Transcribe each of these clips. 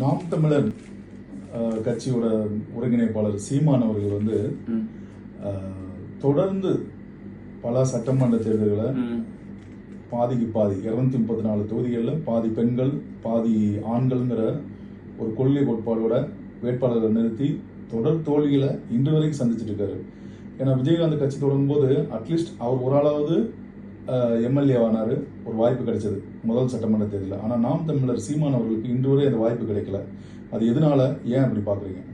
நாம் தமிழர் கட்சியோட ஒருங்கிணைப்பாளர் சீமான் அவர்கள் வந்து தொடர்ந்து பல சட்டமன்ற தேர்தல்களை. பாதிக்கு பாதி இருநூத்தி முப்பத்தி நாலு தொகுதிகளில் பாதி பெண்கள் பாதி ஆண்கள்ங்கிற ஒரு கொள்கை கோட்பாடோட வேட்பாளர்களை நிறுத்தி தொடர் தோல்விகளை இன்று வரைக்கும் சந்திச்சுட்டு இருக்காரு ஏன்னா விஜயகாந்த் கட்சி தொடங்கும் போது அட்லீஸ்ட் அவர் ஒரு ஆளாவது எம்எல்ஏ ஒரு வாய்ப்பு கிடைச்சது முதல் சட்டமன்ற தேர்தலில். ஆனால் நாம் தமிழர் சீமான் அவர்களுக்கு இன்று வரை அந்த வாய்ப்பு கிடைக்கல. அது எதனால? ஏன் அப்படி பார்க்குறீங்க?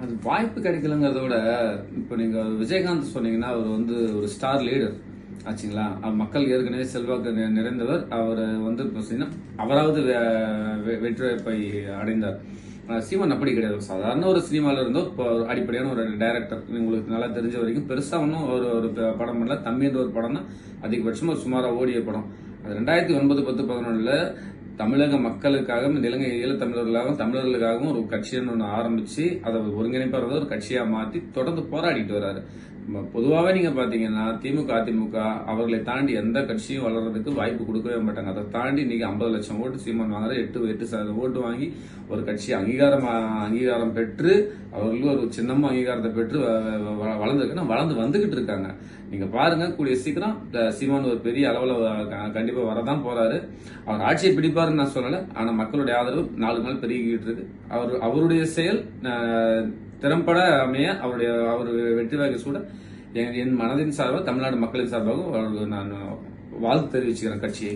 அது வாய்ப்பு கிடைக்கலங்கிறத விட இப்போ நீங்கள் விஜயகாந்த் சொன்னீங்கன்னா அவர் வந்து ஒரு ஸ்டார் லீடர் ஆச்சுங்களா? அவர் மக்கள் ஏற்கனவே செல்வாக்கு நிறைந்தவர். அவர் வந்து இப்போ அவராவது வெ- வெற்றி வாய்ப்பை அடைந்தார். சீமன் அப்படி கிடையாது. சாதாரண ஒரு சினிமாவில் இருந்தோ இப்போ ஒரு அடிப்படையான ஒரு டைரக்டர் உங்களுக்கு நல்லா தெரிஞ்ச வரைக்கும் பெருசாக ஒன்றும் ஒரு ஒரு படம் பண்ணல. தம்பின்ற ஒரு படம் தான் அதிகபட்சமாக ஒரு சுமாராக ஓடிய படம். அது ரெண்டாயிரத்தி ஒன்பது பத்து பதினொன்றில் தமிழக மக்களுக்காக இந்த இலங்கை ஈழத்தமிழர்களுக்காகவும் தமிழர்களுக்காகவும் ஒரு கட்சின்னு ஒன்று ஆரம்பித்து அதை ஒருங்கிணைப்பாக ஒரு கட்சியாக மாற்றி தொடர்ந்து போராடிட்டு வராரு. பொதுவாகவே நீங்கள் நீங்க பாத்தீங்கன்னா திமுக அதிமுக அவர்களை தாண்டி எந்த கட்சியும் வளர்றதுக்கு வாய்ப்பு கொடுக்கவே மாட்டாங்க. அதை தாண்டி இன்னைக்கு ஐம்பது லட்சம் ஓட்டு சீமான் வாங்குற எட்டு எட்டு சதவீதம் ஓட்டு வாங்கி ஒரு கட்சி அங்கீகாரம் அங்கீகாரம் பெற்று அவர்களுக்கு ஒரு சின்னமும் அங்கீகாரத்தை பெற்று வ- வ- வளர்ந்துருக்குன்னா வளர்ந்து வந்துகிட்டு இருக்காங்க. நீங்க பாருங்க கூடிய சீக்கிரம் சீமான் ஒரு பெரிய அளவில் கண்டிப்பாக கண்டிப்பா வரதான் போறாரு. அவர் ஆட்சியை பிடிப்பாருன்னு நான் சொல்லலை ஆனா மக்களுடைய ஆதரவு நாலு நாள் பெருகிக்கிட்டு இருக்கு. அவர் அவருடைய செயல் திறம்பட அமைய அவருடைய அவர் வெற்றி வாய்க்கு சூட என் என் மனதின் சார்பாக தமிழ்நாடு மக்களின் சார்பாகவும் அவருக்கு நான் வாழ்த்து தெரிவிச்சுக்கிறேன் கட்சியை.